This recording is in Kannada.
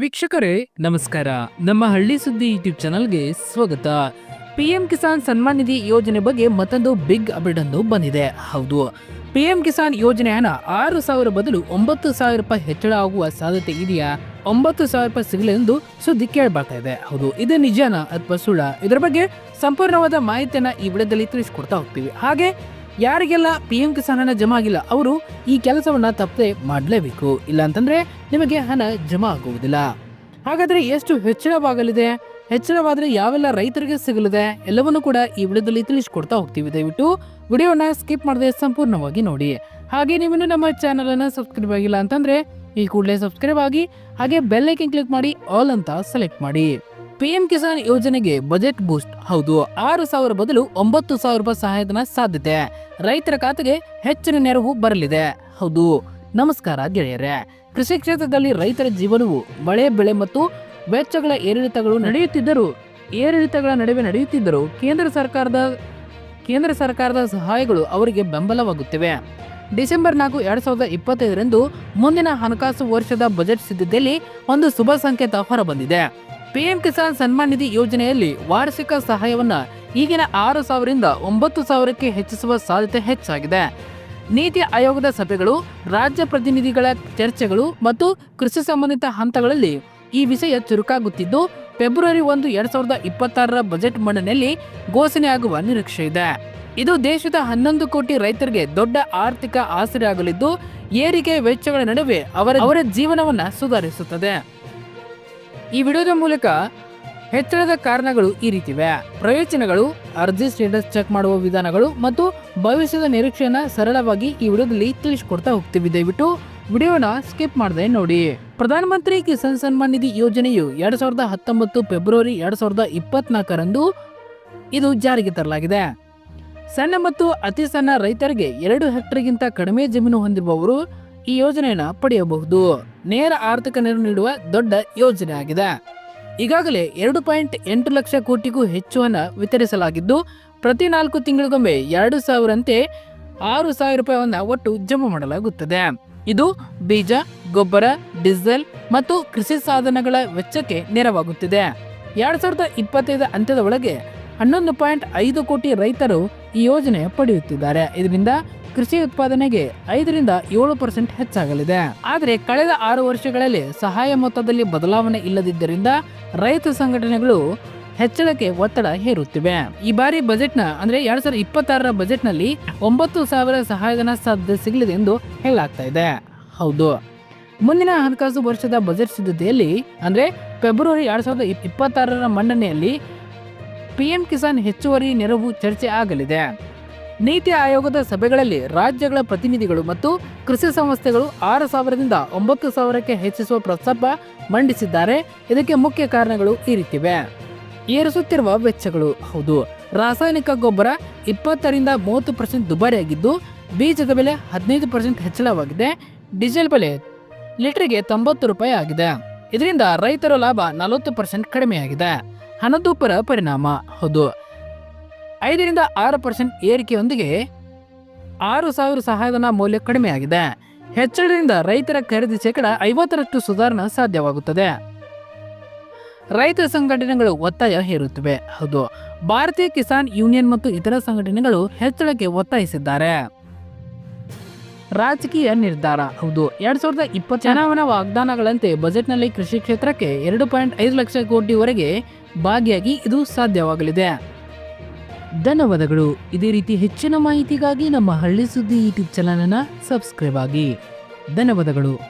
ವೀಕ್ಷಕರೇ, ನಮಸ್ಕಾರ. ನಮ್ಮ ಹಳ್ಳಿ ಸುದ್ದಿ ಯೂಟ್ಯೂಬ್ ಚಾನಲ್ಗೆ ಸ್ವಾಗತ. ಪಿಎಂ ಕಿಸಾನ್ ಸನ್ಮಾನ್ ನಿಧಿ ಯೋಜನೆ ಬಗ್ಗೆ ಮತ್ತೊಂದು ಬಿಗ್ ಅಪ್ಡೇಟ್ ಒಂದು ಬಂದಿದೆ. ಹೌದು, ಪಿಎಂ ಕಿಸಾನ್ ಯೋಜನೆ ಹಣ ಆರು ಸಾವಿರ ಬದಲು ಒಂಬತ್ತು ಸಾವಿರ ರೂಪಾಯಿ ಹೆಚ್ಚಳ ಆಗುವ ಸಾಧ್ಯತೆ ಇದೆಯಾ? ಒಂಬತ್ತು ಸಾವಿರ ರೂಪಾಯಿ ಸಿಗಲಿ ಎಂದು ಸುದ್ದಿ ಕೇಳ್ಬರ್ತಾ ಇದೆ. ಹೌದು, ಇದು ನಿಜಾನ ಅಥವಾ ಸುಳ್ಳ? ಇದರ ಬಗ್ಗೆ ಸಂಪೂರ್ಣವಾದ ಮಾಹಿತಿಯನ್ನು ಈ ವಿಡಿಯೋದಲ್ಲಿ ತಿಳಿಸ್ಕೊಡ್ತಾ ಹೋಗ್ತೀವಿ. ಹಾಗೆ ಯಾರಿಗೆಲ್ಲ ಪಿ ಎಂ ಕಿಸಾನ್ ಹಣ ಜಮಾ ಆಗಿಲ್ಲ, ಅವರು ಈ ಕೆಲಸವನ್ನ ತಪ್ಪದೆ ಮಾಡಲೇಬೇಕು. ಇಲ್ಲ ಅಂತಂದ್ರೆ ನಿಮಗೆ ಹಣ ಜಮಾ ಆಗುವುದಿಲ್ಲ. ಹಾಗಾದ್ರೆ ಎಷ್ಟು ಹೆಚ್ಚಳವಾಗಲಿದೆ ಹೆಚ್ಚಳವಾದ್ರೆ ಯಾವೆಲ್ಲ ರೈತರಿಗೆ ಸಿಗಲಿದೆ? ಎಲ್ಲವನ್ನೂ ಕೂಡ ಈ ವಿಡಿಯೋದಲ್ಲಿ ತಿಳಿಸ್ಕೊಡ್ತಾ ಹೋಗ್ತೀವಿ. ದಯವಿಟ್ಟು ವಿಡಿಯೋನ ಸ್ಕಿಪ್ ಮಾಡದೆ ಸಂಪೂರ್ಣವಾಗಿ ನೋಡಿ. ಹಾಗೆ ನೀವೇನು ನಮ್ಮ ಚಾನಲ್ ಅನ್ನ ಸಬ್ಸ್ಕ್ರೈಬ್ ಆಗಿಲ್ಲ ಅಂತಂದ್ರೆ ಈ ಕೂಡಲೇ ಸಬ್ಸ್ಕ್ರೈಬ್ ಆಗಿ ಹಾಗೆ ಬೆಲ್ ಐಕನ್ ಕ್ಲಿಕ್ ಮಾಡಿ ಆಲ್ ಅಂತ ಸೆಲೆಕ್ಟ್ ಮಾಡಿ. ಪಿಎಂ ಕಿಸಾನ್ ಯೋಜನೆಗೆ ಬಜೆಟ್ ಬೂಸ್ಟ್. ಹೌದು, ಆರು ಸಾವಿರ ಬದಲು ಒಂಬತ್ತು ಸಾವಿರ ರೂಪಾಯಿ ಸಹಾಯಧನ ಸಾಧ್ಯತೆ. ರೈತರ ಖಾತೆಗೆ ಹೆಚ್ಚಿನ ನೆರವು ಬರಲಿದೆ. ಹೌದು, ನಮಸ್ಕಾರ ಗೆಳೆಯರೇ. ಕೃಷಿ ಕ್ಷೇತ್ರದಲ್ಲಿ ರೈತರ ಜೀವನವು ಮಳೆ, ಬೆಳೆ ಮತ್ತು ವೆಚ್ಚಗಳ ಏರಿಳಿತಗಳು ನಡೆಯುತ್ತಿದ್ದರೂ, ಏರಿಳಿತಗಳ ನಡುವೆ ನಡೆಯುತ್ತಿದ್ದರೂ ಕೇಂದ್ರ ಸರ್ಕಾರದ ಕೇಂದ್ರ ಸರ್ಕಾರದ ಸಹಾಯಗಳು ಅವರಿಗೆ ಬೆಂಬಲವಾಗುತ್ತಿವೆ. ಡಿಸೆಂಬರ್ ನಾಲ್ಕು, ಎರಡ್ ಸಾವಿರದ ಇಪ್ಪತ್ತೈದರಂದು ಮುಂದಿನ ಹಣಕಾಸು ವರ್ಷದ ಬಜೆಟ್ ಸಿದ್ಧತೆಯಲ್ಲಿ ಒಂದು ಶುಭ ಸಂಕೇತ ಹೊರಬಂದಿದೆ. ಪಿಎಂ ಕಿಸಾನ್ ಸನ್ಮಾನ್ ನಿಧಿ ಯೋಜನೆಯಲ್ಲಿ ವಾರ್ಷಿಕ ಸಹಾಯವನ್ನ ಈಗಿನ ಆರು ಸಾವಿರದಿಂದ ಒಂಬತ್ತು ಸಾವಿರಕ್ಕೆ ಹೆಚ್ಚಿಸುವ ಸಾಧ್ಯತೆ ಹೆಚ್ಚಾಗಿದೆ. ನೀತಿ ಆಯೋಗದ ಸಭೆಗಳು, ರಾಜ್ಯ ಪ್ರತಿನಿಧಿಗಳ ಚರ್ಚೆಗಳು ಮತ್ತು ಕೃಷಿ ಸಂಬಂಧಿತ ಹಂತಗಳಲ್ಲಿ ಈ ವಿಷಯ ಚುರುಕಾಗುತ್ತಿದ್ದು, ಫೆಬ್ರವರಿ ಒಂದು ಎರಡ್ ಸಾವಿರದ ಇಪ್ಪತ್ತಾರರ ಬಜೆಟ್ ಮಂಡನೆಯಲ್ಲಿ ಘೋಷಣೆಯಾಗುವ ನಿರೀಕ್ಷೆ ಇದೆ. ಇದು ದೇಶದ ಹನ್ನೊಂದು ಕೋಟಿ ರೈತರಿಗೆ ದೊಡ್ಡ ಆರ್ಥಿಕ ಆಸರೆ ಆಗಲಿದ್ದು, ಏರಿಕೆ ವೆಚ್ಚಗಳ ನಡುವೆ ಅವರ ಅವರ ಜೀವನವನ್ನ ಸುಧಾರಿಸುತ್ತದೆ. ಈ ವಿಡಿಯೋದ ಮೂಲಕ ಹೆಚ್ಚಳದ ಕಾರಣಗಳು ಈ ರೀತಿವೆ. ಪ್ರಯೋಜನಗಳು, ಅರ್ಜಿ ಸ್ಟೇಟಸ್ ಚೆಕ್ ಮಾಡುವ ವಿಧಾನಗಳು ಮತ್ತು ಭವಿಷ್ಯದ ನಿರೀಕ್ಷೆಯನ್ನು ಸರಳವಾಗಿ ಈ ವಿಡಿಯೋದಲ್ಲಿ ತಿಳಿಸ್ಕೊಡ್ತಾ ಹೋಗ್ತೀವಿ. ದಯವಿಟ್ಟು ವಿಡಿಯೋನ ಸ್ಕಿಪ್ ಮಾಡದೆ ನೋಡಿ. ಪ್ರಧಾನಮಂತ್ರಿ ಕಿಸಾನ್ ಸನ್ಮಾನ್ ನಿಧಿ ಯೋಜನೆಯು ಎರಡ್ ಸಾವಿರದ ಹತ್ತೊಂಬತ್ತು ಫೆಬ್ರವರಿ ಎರಡ್ ಸಾವಿರದ ಇಪ್ಪತ್ನಾಲ್ಕರಂದು ಇದು ಜಾರಿಗೆ ತರಲಾಗಿದೆ. ಸಣ್ಣ ಮತ್ತು ಅತಿ ಸಣ್ಣ ರೈತರಿಗೆ ಎರಡು ಹೆಕ್ಟರ್ಗಿಂತ ಕಡಿಮೆ ಜಮೀನು ಹೊಂದಿರುವವರು ಈ ಯೋಜನೆಯನ್ನು ಪಡೆಯಬಹುದು. ನೇರ ಆರ್ಥಿಕ ನೆರವು ನೀಡುವ ದೊಡ್ಡ ಯೋಜನೆ ಆಗಿದೆ. ಈಗಾಗಲೇ ಎರಡು ಪಾಯಿಂಟ್ ಎಂಟು ಲಕ್ಷ ಕೋಟಿಗೂ ಹೆಚ್ಚು ಹಣ ವಿತರಿಸಲಾಗಿದ್ದು, ಪ್ರತಿ ನಾಲ್ಕು ತಿಂಗಳಿಗೊಮ್ಮೆ ಎರಡು ಸಾವಿರಂತೆ ಆರು ಸಾವಿರ ರೂಪಾಯಿಯನ್ನ ಒಟ್ಟು ಜಮಾ ಮಾಡಲಾಗುತ್ತದೆ. ಇದು ಬೀಜ, ಗೊಬ್ಬರ, ಡೀಸೆಲ್ ಮತ್ತು ಕೃಷಿ ಸಾಧನಗಳ ವೆಚ್ಚಕ್ಕೆ ನೆರವಾಗುತ್ತಿದೆ. ಎರಡ್ ಸಾವಿರದ ಇಪ್ಪತ್ತೈದು ಅಂತ್ಯದ ಒಳಗೆ ಹನ್ನೊಂದು ಪಾಯಿಂಟ್ ಐದು ಕೋಟಿ ರೈತರು ಈ ಯೋಜನೆ ಪಡೆಯುತ್ತಿದ್ದಾರೆ. ಇದರಿಂದ ಕೃಷಿ ಉತ್ಪಾದನೆಗೆ ಐದರಿಂದ ಏಳು ಪರ್ಸೆಂಟ್ ಹೆಚ್ಚಾಗಲಿದೆ. ಆದರೆ ಕಳೆದ ಆರು ವರ್ಷಗಳಲ್ಲಿ ಸಹಾಯ ಮೊತ್ತದಲ್ಲಿ ಬದಲಾವಣೆ ಇಲ್ಲದಿದ್ದರಿಂದ ರೈತ ಸಂಘಟನೆಗಳು ಹೆಚ್ಚಳಕ್ಕೆ ಒತ್ತಡ ಹೇರುತ್ತಿವೆ. ಈ ಬಾರಿ ಬಜೆಟ್ನ, ಅಂದ್ರೆ ಎರಡ್ ಸಾವಿರದ ಇಪ್ಪತ್ತಾರರ ಬಜೆಟ್ನಲ್ಲಿ ಒಂಬತ್ತು ಸಾವಿರ ಸಹಾಯಧನ ಸಾಧ್ಯತೆ ಸಿಗಲಿದೆ ಎಂದು ಹೇಳಲಾಗ್ತಾ ಇದೆ. ಹೌದು. ಮುಂದಿನ ಹಣಕಾಸು ವರ್ಷದ ಬಜೆಟ್ ಸಿದ್ಧತೆಯಲ್ಲಿ, ಅಂದ್ರೆ ಫೆಬ್ರವರಿ ಎರಡ್ ಸಾವಿರದ ಇಪ್- ಇಪ್ಪತ್ತಾರರ ಮಂಡನೆಯಲ್ಲಿ ಪಿಎಂ ಕಿಸಾನ್ ಹೆಚ್ಚುವರಿ ನೆರವು ಚರ್ಚೆ ಆಗಲಿದೆ. ನೀತಿ ಆಯೋಗದ ಸಭೆಗಳಲ್ಲಿ ರಾಜ್ಯಗಳ ಪ್ರತಿನಿಧಿಗಳು ಮತ್ತು ಕೃಷಿ ಸಂಸ್ಥೆಗಳು ಆರು ಸಾವಿರದಿಂದ ಒಂಬತ್ತು ಸಾವಿರಕ್ಕೆ ಹೆಚ್ಚಿಸುವ ಪ್ರಸ್ತಾಪ ಮಂಡಿಸಿದ್ದಾರೆ. ಇದಕ್ಕೆ ಮುಖ್ಯ ಕಾರಣಗಳು ಈ ರೀತಿವೆ. ಏರಿಸುತ್ತಿರುವ ವೆಚ್ಚಗಳು, ಹೌದು. ರಾಸಾಯನಿಕ ಗೊಬ್ಬರ ಇಪ್ಪತ್ತರಿಂದ ಮೂವತ್ತು ಪರ್ಸೆಂಟ್ ದುಬಾರಿಯಾಗಿದ್ದು, ಬೀಜದ ಬೆಲೆ ಹದಿನೈದು ಪರ್ಸೆಂಟ್ ಹೆಚ್ಚಳವಾಗಿದೆ. ಡೀಸೆಲ್ ಬೆಲೆ ಲೀಟರ್ಗೆ ತೊಂಬತ್ತು ರೂಪಾಯಿ ಆಗಿದೆ. ಇದರಿಂದ ರೈತರ ಲಾಭ ನಲವತ್ತು ಪರ್ಸೆಂಟ್ ಕಡಿಮೆಯಾಗಿದೆ. ಹಣದುಬ್ಬರ ಪರಿಣಾಮ, ಹೌದು. ಐದರಿಂದ ಆರು ಪರ್ಸೆಂಟ್ ಏರಿಕೆಯೊಂದಿಗೆ ಆರು ಸಾವಿರ ಸಹಾಯಧನ ಮೌಲ್ಯ ಕಡಿಮೆಯಾಗಿದೆ. ಹೆಚ್ಚಳದಿಂದ ರೈತರ ಖರೀದಿ ಶೇಕಡ ಐವತ್ತರಷ್ಟು ಸುಧಾರಣೆ ಸಾಧ್ಯವಾಗುತ್ತದೆ. ರೈತ ಸಂಘಟನೆಗಳು ಒತ್ತಾಯ ಹೇರುತ್ತಿವೆ. ಹೌದು, ಭಾರತೀಯ ಕಿಸಾನ್ ಯೂನಿಯನ್ ಮತ್ತು ಇತರ ಸಂಘಟನೆಗಳು ಹೆಚ್ಚಳಕ್ಕೆ ಒತ್ತಾಯಿಸಿದ್ದಾರೆ. ರಾಜಕೀಯ ನಿರ್ಧಾರ, ಹೌದು, ಎರಡ್ ಸಾವಿರದ ಇಪ್ಪತ್ತು ಚುನಾವಣಾ ವಾಗ್ದಾನಗಳಂತೆ ಬಜೆಟ್ನಲ್ಲಿ ಕೃಷಿ ಕ್ಷೇತ್ರಕ್ಕೆ ಎರಡು ಪಾಯಿಂಟ್ ಐದು ಲಕ್ಷ ಕೋಟಿವರೆಗೆ ಭಾಗಿಯಾಗಿ ಇದು ಸಾಧ್ಯವಾಗಲಿದೆ. ಧನ್ಯವಾದಗಳು. ಇದೇ ರೀತಿ ಹೆಚ್ಚಿನ ಮಾಹಿತಿಗಾಗಿ ನಮ್ಮ ಹಳ್ಳಿ ಸುದ್ದಿ ಯೂಟ್ಯೂಬ್ ಚಾನಲನ್ನು ಸಬ್ಸ್ಕ್ರೈಬ್ ಆಗಿ. ಧನ್ಯವಾದಗಳು.